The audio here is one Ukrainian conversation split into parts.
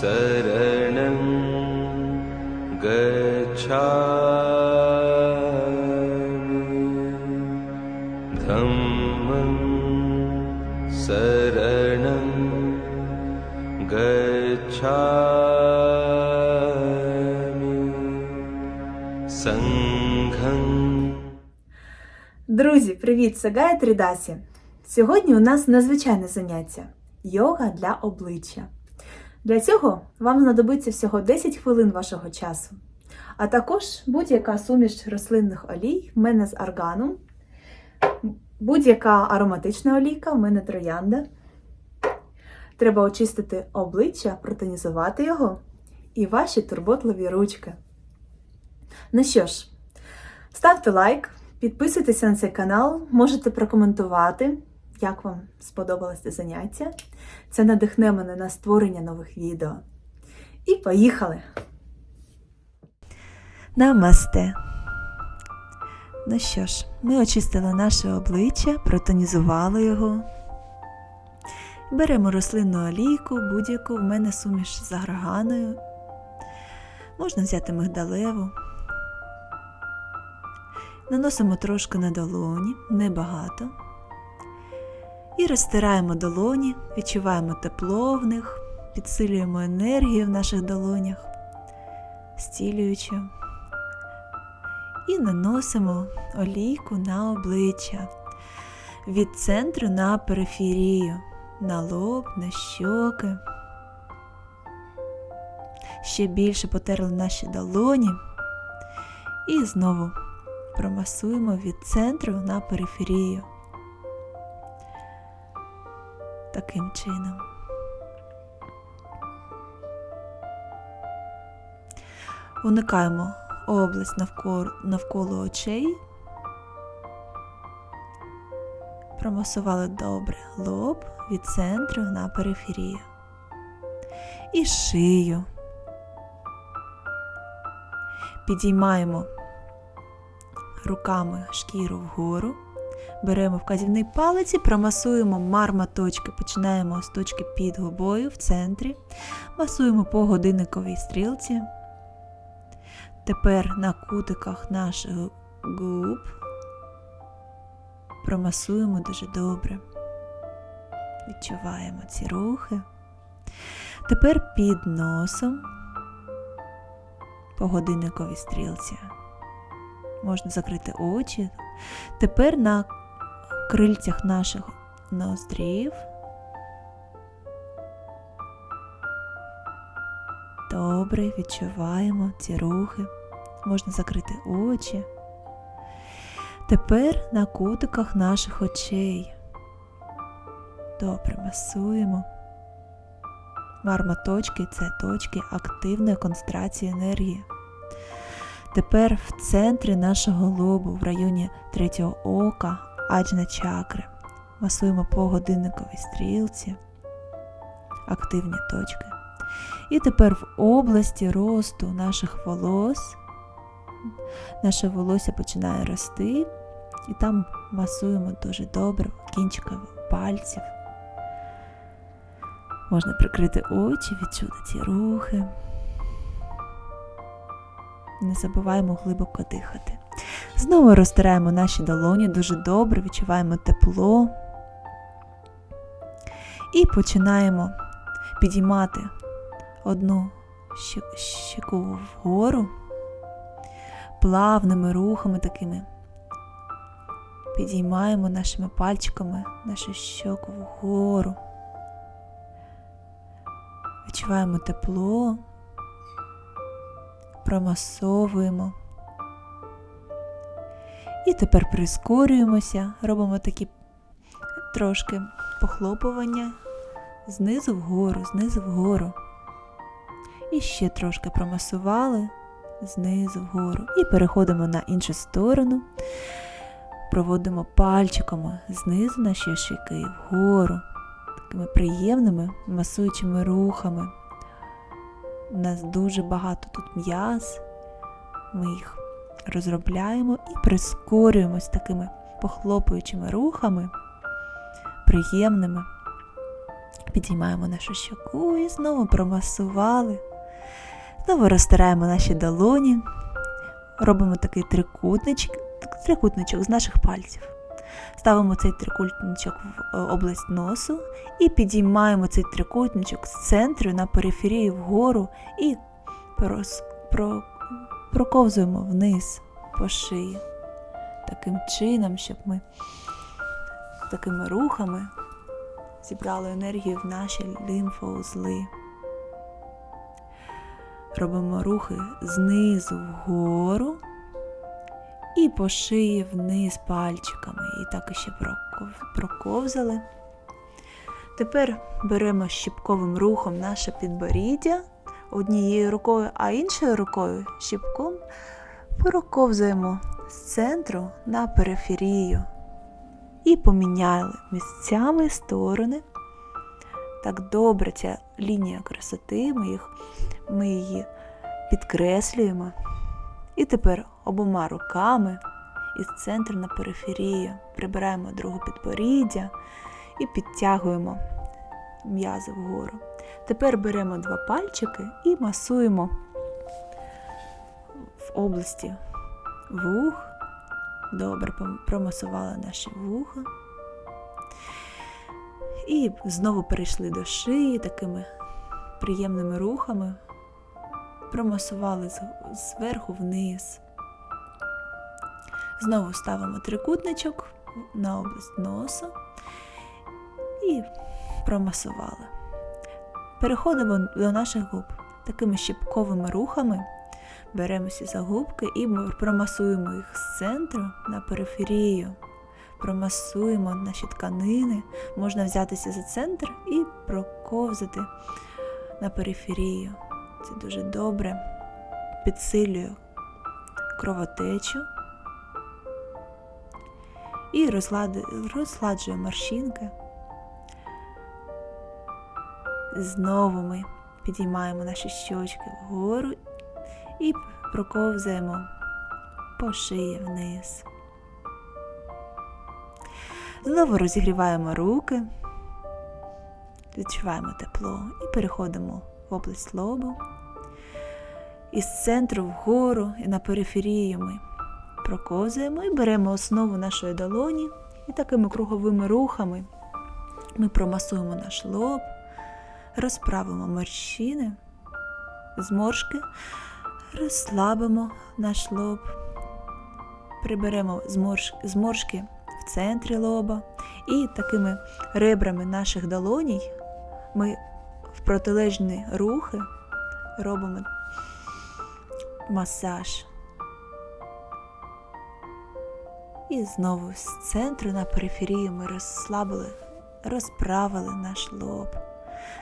शरणं गच्छामि धम्मं शरणं गच्छामि सङ्घं Друзі, привіт! Це Гая Трідасі. Сьогодні у нас незвичайне заняття йога для обличчя. Для цього вам знадобиться всього 10 хвилин вашого часу, а також будь-яка суміш рослинних олій в мене з арганом, будь-яка ароматична олійка в мене троянда. Треба очистити обличчя, протонізувати його і ваші турботливі ручки. Ну що ж, ставте лайк, підписуйтеся на цей канал, можете прокоментувати, як вам сподобалось це заняття. Це надихне мене на створення нових відео. І поїхали! Намасте! Ну що ж, ми очистили наше обличчя, протонізували його. Беремо рослинну олійку, будь-яку, в мене суміш з аграганою. Можна взяти мигдалеву. Наносимо трошки на долоні, небагато. І розтираємо долоні, відчуваємо тепло в них, підсилюємо енергію в наших долонях, стілюючи. І наносимо олійку на обличчя від центру на периферію, на лоб, на щоки. Ще більше потерли наші долоні. І знову промасуємо від центру на периферію. Таким чином. Уникаємо область навколо, навколо очей. Промасували добре лоб від центру на периферію. І шию. Підіймаємо руками шкіру вгору. Беремо вказівний палець і промасуємо марматочки. Починаємо з точки під губою в центрі. Масуємо по годинниковій стрілці. Тепер на кутиках наших губ промасуємо дуже добре. Відчуваємо ці рухи. Тепер під носом по годинниковій стрілці. Можна закрити очі. Тепер на крильцях наших ноздрів. Добре, відчуваємо ці рухи. Можна закрити очі. Тепер на кутиках наших очей. Добре, масуємо. Мармоточки це точки активної концентрації енергії. Тепер в центрі нашого лобу, в районі третього ока, аджна чакри. Масуємо по годинниковій стрілці, активні точки. І тепер в області росту наших волос. Наше волосся починає рости, і там масуємо дуже добре кінчиками пальців. Можна прикрити очі, відчути ці рухи. Не забуваємо глибоко дихати. Знову розтираємо наші долоні дуже добре, відчуваємо тепло. І починаємо підіймати одну щеку вгору, плавними рухами такими. Підіймаємо нашими пальчиками нашу щоку вгору. Відчуваємо тепло, промасовуємо. І тепер прискорюємося, робимо такі трошки похлопування знизу вгору, знизу вгору. І ще трошки промасували знизу вгору. І переходимо на іншу сторону. Проводимо пальчиками знизу наші щіки вгору, такими приємними масуючими рухами. У нас дуже багато тут м'яз. Ми їх розробляємо і прискорюємось такими похлопуючими рухами, приємними, Підіймаємо нашу щоку і знову промасували. Знову розтираємо наші долоні, робимо такий трикутничок, трикутничок з наших пальців. Ставимо цей трикутничок в е, область носу і підіймаємо цей трикутничок з центру на периферію вгору і проковзуємо вниз по шиї. Таким чином, щоб ми такими рухами зібрали енергію в наші лімфоузли. Робимо рухи знизу вгору і по шиї вниз пальчиками. І так іще проковзали. Тепер беремо щіпковим рухом наше підборіддя однією рукою, а іншою рукою щіпком проковзуємо з центру на периферію і поміняли місцями сторони. Так добре ця лінія красоти, ми, їх, ми її підкреслюємо. І тепер обома руками із центру на периферію прибираємо другу підборіддя і підтягуємо м'язи вгору. Тепер беремо два пальчики і масуємо в області вух. Добре промасували наші вуха. І знову перейшли до шиї такими приємними рухами. Промасували зверху вниз. Знову ставимо трикутничок на область носа і промасували. Переходимо до наших губ. Такими щіпковими рухами беремося за губки і промасуємо їх з центру на периферію. Промасуємо наші тканини. Можна взятися за центр і проковзати на периферію. Це дуже добре підсилює кровотечу і розладжує морщинки. Знову ми підіймаємо наші щочки вгору і проковзаємо по шиї вниз. Знову розігріваємо руки, відчуваємо тепло і переходимо в область лобу. Із центру вгору і на периферію ми проковзуємо і беремо основу нашої долоні і такими круговими рухами ми промасуємо наш лоб, розправимо морщини, зморшки, розслабимо наш лоб, приберемо зморш- зморшки в центрі лоба. І такими ребрами наших долоній ми в протилежні рухи робимо масаж. І знову з центру на периферію ми розслабили, розправили наш лоб,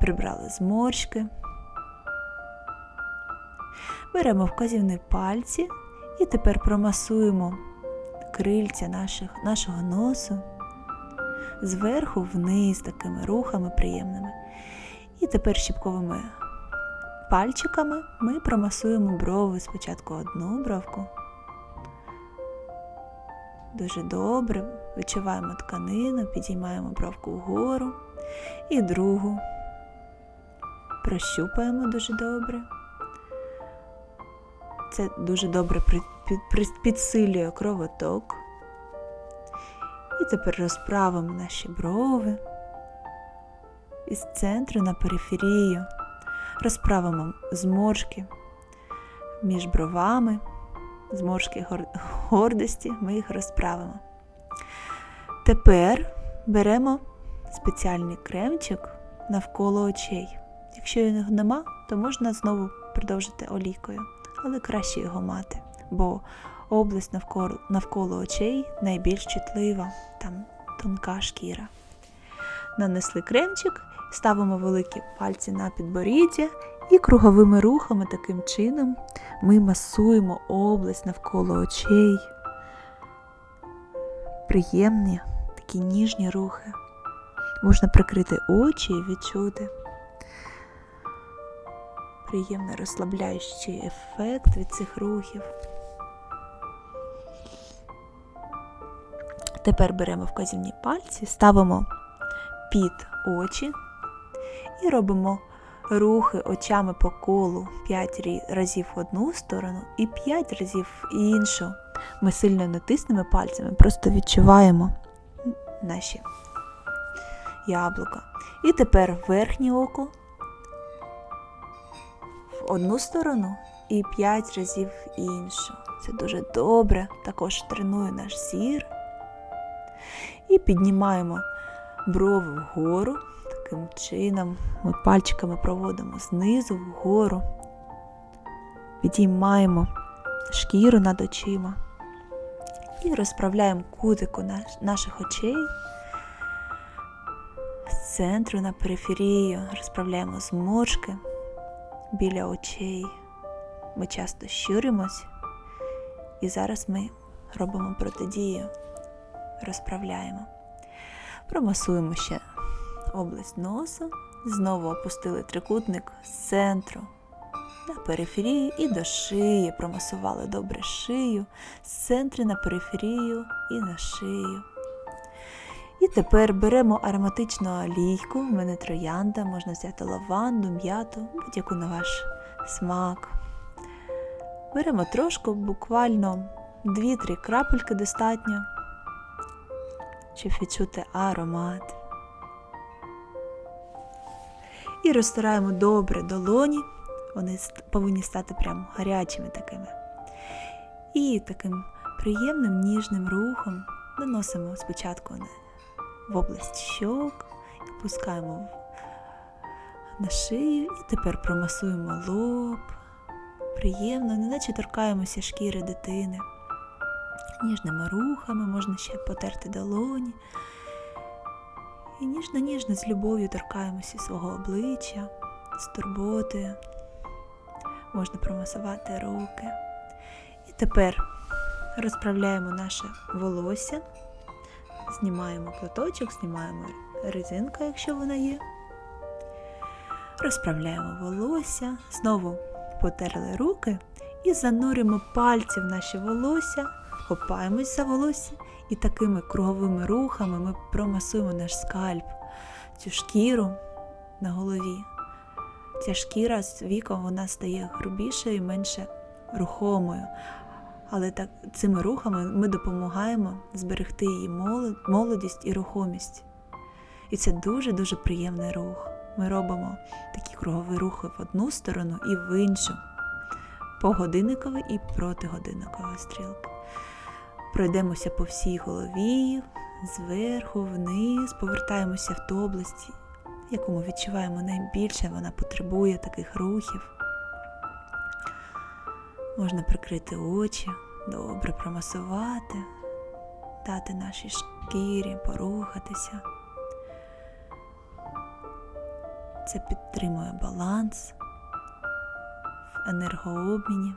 прибрали зморшки. Беремо вказівні пальці і тепер промасуємо крильця наших, нашого носу зверху вниз такими рухами приємними. І тепер щіпковими пальчиками ми промасуємо брови. Спочатку одну бровку. Дуже добре. Відчуваємо тканину, підіймаємо бровку вгору. І другу. Прощупаємо дуже добре. Це дуже добре підсилює кровоток. І тепер розправимо наші брови із центру на периферію. Розправимо зморшки між бровами, зморшки гордості, ми їх розправимо. Тепер беремо спеціальний кремчик навколо очей. Якщо його нема, то можна знову продовжити олійкою, але краще його мати, бо область навколо, навколо очей найбільш чутлива, там тонка шкіра. Нанесли кремчик, ставимо великі пальці на підборіддя і круговими рухами таким чином ми масуємо область навколо очей. Приємні такі ніжні рухи. Можна прикрити очі і відчути приємний розслабляючий ефект від цих рухів. Тепер беремо вказівні пальці, ставимо під очі І робимо рухи очами по колу 5 разів в одну сторону і 5 разів в іншу. Ми сильно натиснемо пальцями, просто відчуваємо наші яблука. І тепер верхнє око одну сторону і 5 разів в іншу. Це дуже добре, також тренує наш зір. І піднімаємо брови вгору. Таким чином ми пальчиками проводимо знизу вгору, підіймаємо шкіру над очима і розправляємо кутику наш- наших очей з центру на периферію, розправляємо зморшки біля очей. Ми часто щуримось, і зараз ми робимо протидію, розправляємо. Промасуємо ще область носа, знову опустили трикутник з центру на периферію і до шиї. Промасували добре шию, з центру на периферію і на шию. І тепер беремо ароматичну олійку, в мене троянда, можна взяти лаванду, м'яту, будь-яку на ваш смак. Беремо трошку, буквально 2-3 крапельки достатньо, щоб відчути аромат. І розтираємо добре долоні, вони повинні стати прям гарячими такими. І таким приємним ніжним рухом наносимо спочатку в область щок, опускаємо в- на шию і тепер промасуємо лоб. Приємно, неначе торкаємося шкіри дитини. Ніжними рухами можна ще потерти долоні. І ніжно-ніжно з любов'ю торкаємося свого обличчя, з турботою. Можна промасувати руки. І тепер розправляємо наше волосся, знімаємо платочок, знімаємо резинку, якщо вона є. Розправляємо волосся, знову потерли руки і зануримо пальці в наші волосся, хопаємось за волосся і такими круговими рухами ми промасуємо наш скальп, цю шкіру на голові. Ця шкіра з віком вона стає грубішою і менше рухомою. Але так, цими рухами ми допомагаємо зберегти її молодість і рухомість. І це дуже-дуже приємний рух. Ми робимо такі кругові рухи в одну сторону і в іншу. Погодинникові і протигодинникові стрілки. Пройдемося по всій голові, зверху, вниз, повертаємося в ту область, яку ми відчуваємо найбільше, вона потребує таких рухів. Можна прикрити очі, добре промасувати, дати нашій шкірі порухатися. Це підтримує баланс в енергообміні.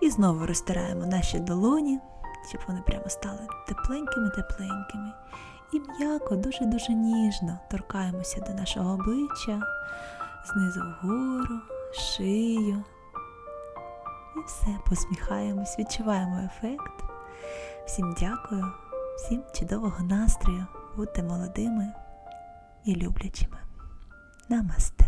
І знову розтираємо наші долоні, щоб вони прямо стали тепленькими-тепленькими. І м'яко, дуже-дуже ніжно торкаємося до нашого обличчя, знизу вгору, шию. І все, посміхаємось, відчуваємо ефект. Всім дякую, всім чудового настрою, будьте молодими і люблячими. Намасте.